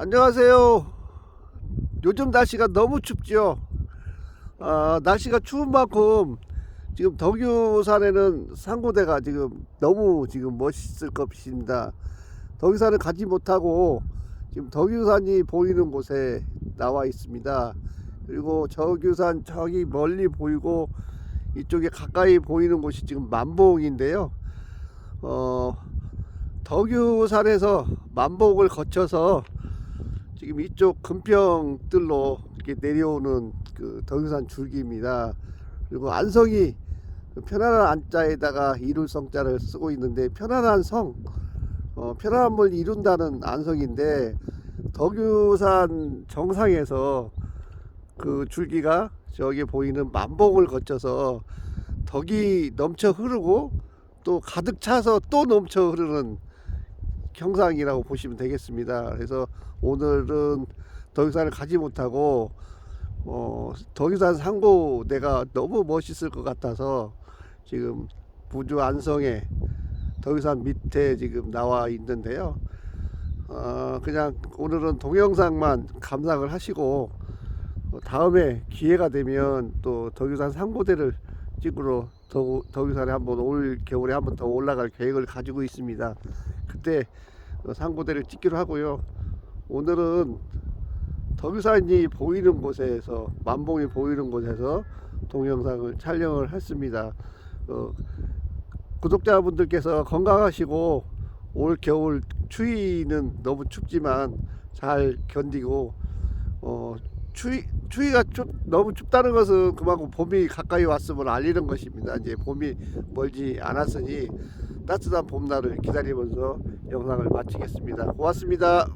안녕하세요. 요즘 날씨가 너무 춥죠. 아, 날씨가 추운 만큼 지금 덕유산에는 상고대가 지금 너무 지금 멋있을 것입니다. 덕유산을 가지 못하고 지금 덕유산이 보이는 곳에 나와 있습니다. 그리고 저규산 저기 멀리 보이고 이쪽에 가까이 보이는 곳이 지금 만봉인데요. 어, 덕유산에서 만복을 거쳐서 지금 이쪽 금평들로 이렇게 내려오는 그 덕유산 줄기입니다. 그리고 안성이 그 편안한 안자에다가 이룰 성자를 쓰고 있는데 편안한 성, 어, 편안함을 이룬다는 안성인데 덕유산 정상에서 그 줄기가 저기 보이는 만복을 거쳐서 덕이 넘쳐 흐르고 또 가득 차서 또 넘쳐 흐르는 형상이라고 보시면 되겠습니다. 그래서 오늘은 덕유산을 가지 못하고 어, 덕유산 상고대가 너무 멋있을 것 같아서 지금 부주 안성에 덕유산 밑에 지금 나와 있는데요. 어, 그냥 오늘은 동영상만 감상을 하시고 어, 다음에 기회가 되면 또 덕유산 상고대를 찍으러 더, 덕유산에 한번 올 겨울에 한번 더 올라갈 계획을 가지고 있습니다. 그때 어, 상고대를 찍기로 하고요. 오늘은 덕유산이 보이는 곳에서 만봉이 보이는 곳에서 동영상을 촬영을 했습니다. 어, 구독자분들께서 건강하시고 올 겨울 추위는 너무 춥지만 잘 견디고 어, 추위 추위가 춥, 너무 춥다는 것은 그만큼 봄이 가까이 왔음을 알리는 것입니다. 이제 봄이 멀지 않았으니 따뜻한 봄날을 기다리면서 영상을 마치겠습니다. 고맙습니다.